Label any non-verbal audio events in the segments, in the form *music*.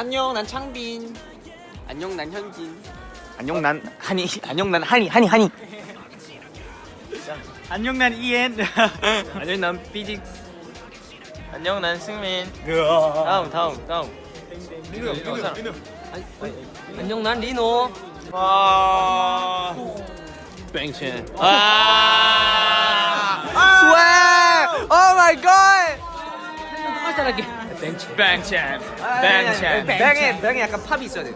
안녕 난 창빈. 안녕 난 현진. 안녕 난 한이. 안녕 난 한이. 한이 한이. 안녕 난 이엔. *laughs* 안녕 난 피직스. 안녕 난 승민. 다음 다음 다음. 민우 민우 안녕 난 리노. 와. 뱅첸 아. swear oh my god. 화살하게 뱅첸 뱅첸 뱅첸 뱅에 뱅에 약간 팝이 있어야 돼.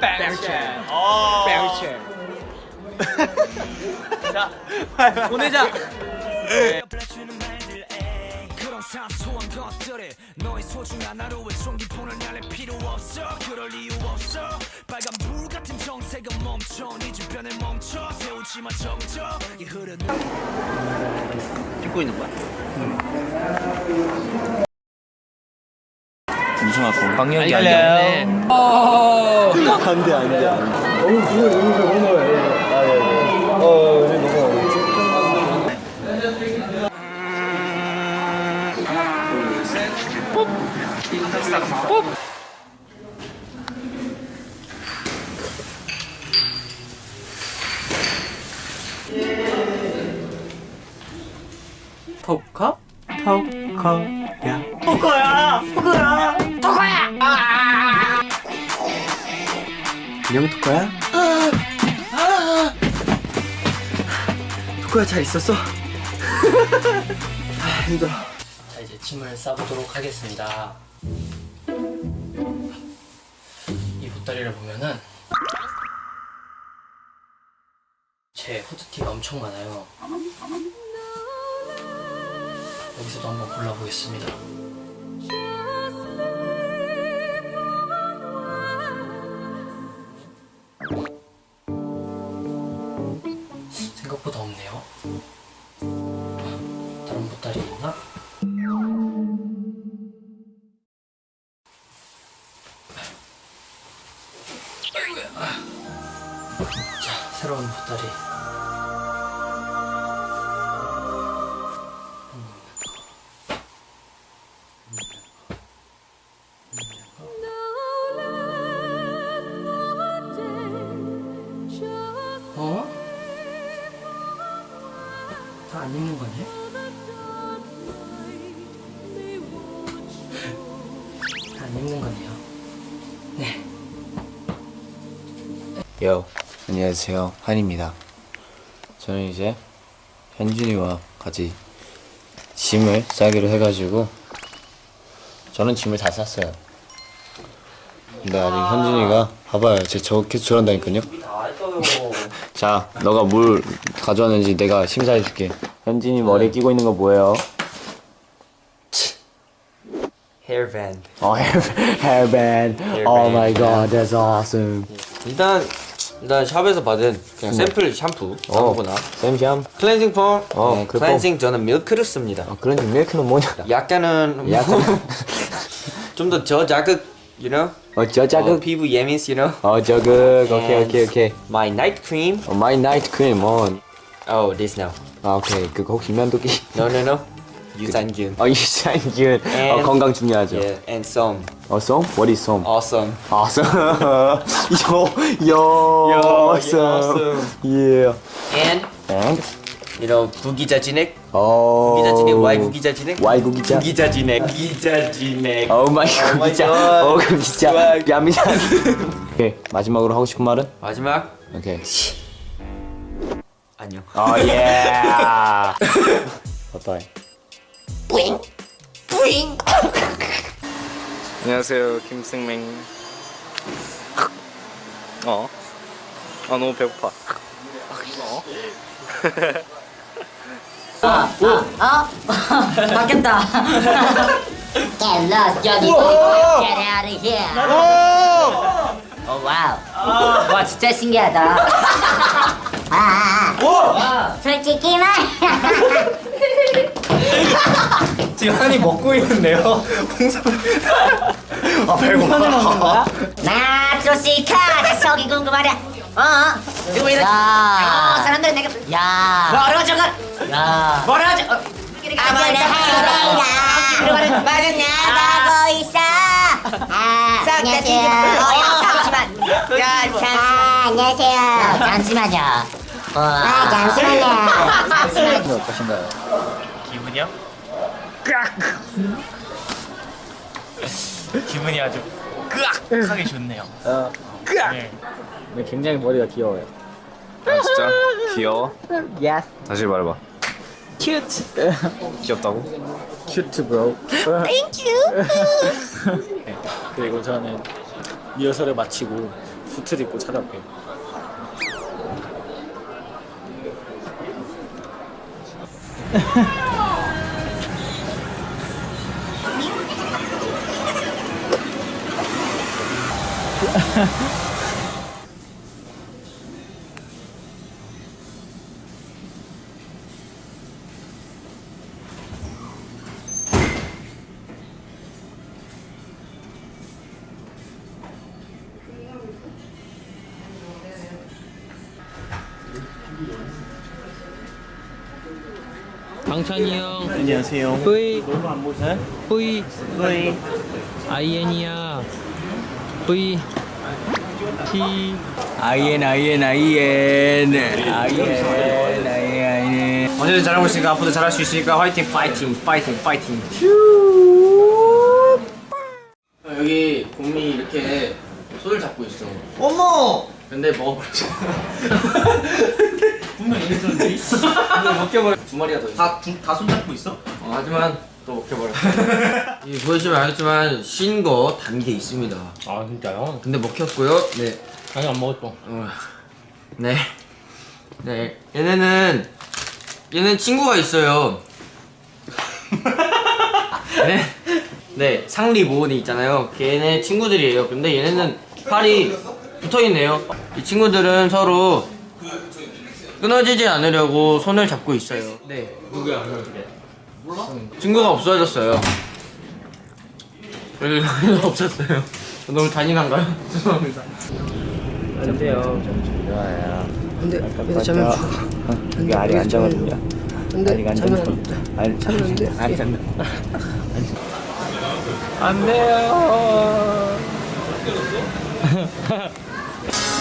뱅첸 뱅첸 자 *laughs* 보내자. 그런 사소한 것들에 너의 소중한 하루의 총기폰을 날릴 필요 없어. 그럴 이유 없어. 빨간 불 같은 정색은 멈춰. 네 주변에 멈춰. 세우지마 정적 이 흐르는 찍고 있는 거야? 방역이 아니네 토커? 안녕 토코야. 토코야 잘 있었어? *laughs* 아 힘들어. 자 이제 짐을 싸보도록 하겠습니다. 이 보따리를 보면은 제 후드티가 엄청 많아요. 여기서도 한번 골라보겠습니다 생각보다 없네요 다 안 읽는 거네? 다안 읽는 거네요. 네. 요 안녕하세요. 한입니다. 저는 이제 현준이와 같이 짐을 싸기로 해가지고 저는 짐을 다 쌌어요. 근데 아직 현준이가 봐봐요. 제 저렇게 저런다니까요. *laughs* 자 너가 뭘 가져왔는지 내가 심사해줄게 현준이 머리에 끼고 있는 거 뭐예요? Hairband. 어 hair, hairband. Oh my god that's awesome. 일단 일단 샵에서 받은 그냥 샘플 샴푸 아무거나. 샘샴. 클렌징 폼. 어, 네, 그 클렌징 저는 밀크를 씁니다. 어, 그런 밀크는 뭐냐? 약간은 약간. *laughs* 좀더 저자극 you know? 어 어, 저자극? 피부 예민 you know? 어 저극. 오케이 오케이 오케이. my night cream. 어 마이 나이트 크림 어 oh this now. 아 오케이. 그거 혹시 면도기? No no no. *laughs* 유산균. 어 유산균. 어 And- 건강 중요하죠. yeah and some 어 솜? What is 솜? awesome. Awesome. *laughs* yo yo awesome. yeah. And? And? You know 구기자 진액? 어 구기자 진액? Y 구기자 진액? Y 구기자. 구기자 진액. 구기자 진액. 오 마이 Oh my God. 어 구기자. 좋아. 얌얌 오케이. 마지막으로 하고 싶은 말은? 마지막? 오케이 안녕 어 예. 바이바이. 뿌잉 뿌잉. 안녕하세요 김승맹. 어? 아 너무 배고파. 바뀌었다. Get lost, 여기. Get out of here. 오 와우. 와 진짜 신기하다. *laughs* 아, 아. 솔직히 말. *laughs* 지금 한이 먹고 있는데요. 홍삼. 아 배고파. 나 조시카 나 속이 궁금하다. 어? 누구 이런? 야. 어, 사람들은 내가 야. 뭐라고 저거? 야. 뭐라고 저? 아무나 하이가 맞아 나가고 있어. 아. 야, 안녕하세요. 어, 야, 잠시만. 야, 잠시만. 아, 안녕하세요. 잠시만요. 아, 잠시만요. 잠시만요. 어떠신가요? 기분이요? 기분이 아주 끄악하게 좋네요. 네. 네, 굉장히 머리가 귀여워요. 아 진짜 귀여워. Yes. 다시 말해봐. 큐트. 귀엽다고? 큐트 브로. Thank you. 네, 그리고 저는 리허설을 마치고 수트를 입고 찾아올게요. Ha ha ha. 강찬이 형 안녕하세요. V 너무 안 보세? V 네. IN이야 V T IN IN IN IN IN IN 언제든 잘하고 있으니까 앞으로도 잘할 수 있으니까 화이팅 파이팅 파이팅 파이팅. 여기 곰이 이렇게 손을 잡고 있어. 어머. 근데 먹어버렸어. *laughs* 분명 이랬었는데. 근데 먹혀버려. 두 마리가 더 있어. 다다 손잡고 있어? 어, 하지만 또 먹혀버렸어. *laughs* 이 보시면 알겠지만 신 거 단 게 있습니다. 아 진짜요? 근데 먹혔고요. 네. 아니 안 먹었어 어, 네. 네. 얘네는 얘는 친구가 있어요. *laughs* 네. 네. 상리 모은이 있잖아요. 걔네 친구들이에요. 근데 얘네는 팔이 붙어 있네요. 이 친구들은 서로 끊어지지 않으려고 손을 잡고 있어요. 네. 누구야? 몰라? 친구가 없어졌어요. 여기 없었어요. 너무 잔인한가요? *laughs* 죄송합니다. 안 돼요. 좋아요. 근데 근데 자면 죽어. 이게 알이 안 잡거든요. 근데 안 자면 잡는 알 자면 안 돼. 알이 잡는. 안 돼요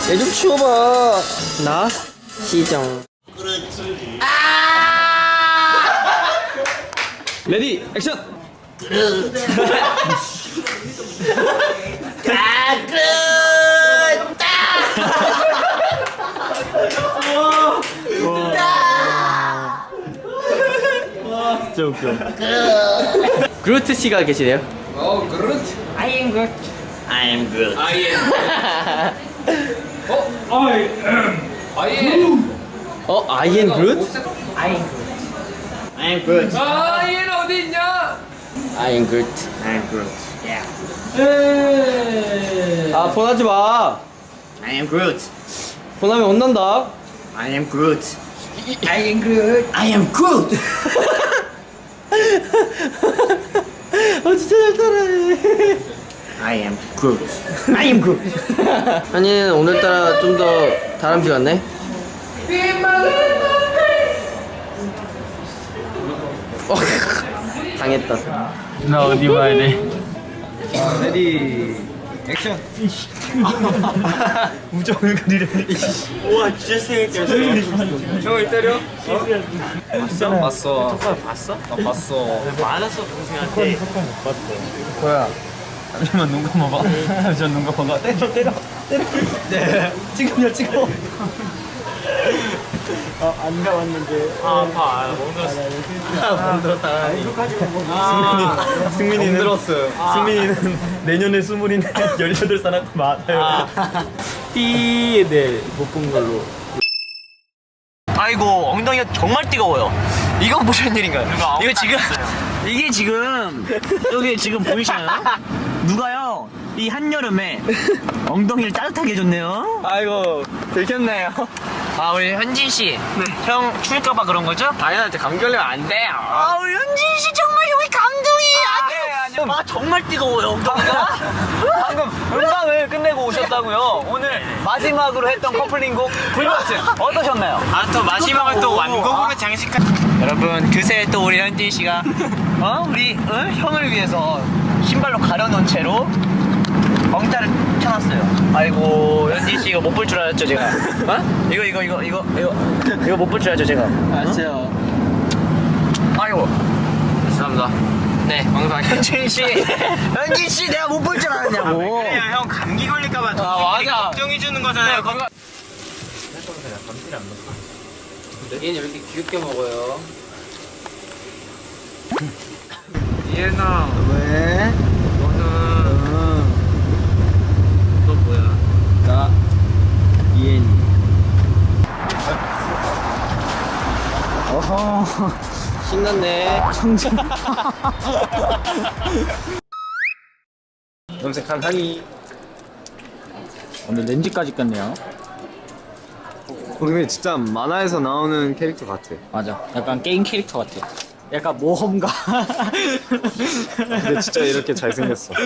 얘 좀 치워봐. 나 시정. 레디 액션 그루트 씨가 계시네요. 어, I am Groot? I am Groot. I am Groot. 아, 얘는 어디 있냐? I am Groot. I am Groot. Yeah. 아, 폰하지 마. I am Groot. 폰하면 혼난다. I am Groot. I am Groot. I am Groot. 아, 진짜 잘 따라해. I am Groot. I am Groot. 아니, 오늘따라 좀더 다람쥐 같네. 어, *laughs* 당했다. 나 어디 봐야 돼? 레디 액션. *laughs* 우정을 그리려니. 우와 진짜 생각했어. 형을 때려? 봤어? 봤어. 오빠 봤어? 나 봤어. 많았어 동생한테. 뭐야? 잠시만 눈 감아봐. *laughs* 잠시만 눈 감아봐. 때려 때려. 네. 지금요 지금. 아안 감았는데. 아 아파. 멍들었어. 멍들었다. 이거 가지고 뭐. 승민이 승민이는 들었어요. 승민이는 내년에 스물인데 18살한테 *laughs* 맞아요. 삐네 못본 걸로. 아이고 엉덩이가 정말 뜨거워요. 이건 무슨 일인가요? 이거 지금 이게 지금 여기 지금 보이시나요? 누가요? 이 한여름에 엉덩이를 따뜻하게 해줬네요. 아이고 들켰네요. 아 우리 현진 씨, 형 추울까봐 그런 거죠? 당연한테 감기 걸리면 안 돼요. 아 우리 현진 씨 정말 여기 감동이 아, 아 정말 뜨거워요 엉덩이가. *laughs* 방금 음방을 끝내고 오셨다고요. 오늘 마지막으로 했던 커플링곡 불버스 어떠셨나요? 아 또 마지막을 또 완곡으로 장식한. 여러분 그새 또 우리 현진 씨가 어 우리 어? 형을 위해서 신발로 가려놓은 채로 왕자를 켜놨어요. 아이고 연지 씨 이거 못 볼 줄 알았죠 제가. 어? 이거 이거 이거 이거 이거 이거 못 볼 줄 알았죠 제가. 아시죠? 아이고. 죄송합니다. 네, 왕상 현진 씨, *laughs* 현진 씨 내가 못 볼 줄 알았냐고. 형 감기 걸릴까봐 아 맞아. 걱정해 주는 거잖아요. 얘는 왜 이렇게 귀엽게 먹어요? *laughs* 이해나 왜? 너는 너 뭐야? 나 이엔이. 어허. *laughs* 신났네. 청진. 염색한 한이. 오늘 렌즈까지 꼈네요. 근데 진짜 만화에서 나오는 캐릭터 같아. 맞아. 약간 게임 캐릭터 같아. 약간 모험가. 근데 진짜 이렇게 잘생겼어. *laughs*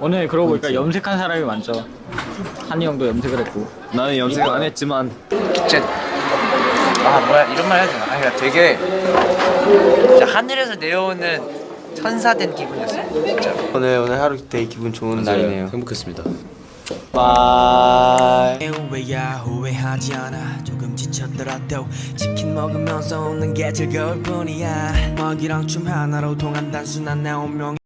오늘 그러고 보니까 염색한 사람이 많죠. 한이 형도 염색을 했고. 나는 염색 안 했지만 아 뭐야 이런 말 해야 되나? 아니 그러니까 되게 진짜 하늘에서 내려오는 천사된 기분이었어요. 진짜. 오늘 오늘 하루 되게 기분 좋은 날이네요. 행복했습니다. 후회야 후회하지 않아 조금 지쳤더라도 치킨 먹으면서 웃는 게 즐거울 뿐이야 먹이랑 춤 하나로 통한 단순한 내 운명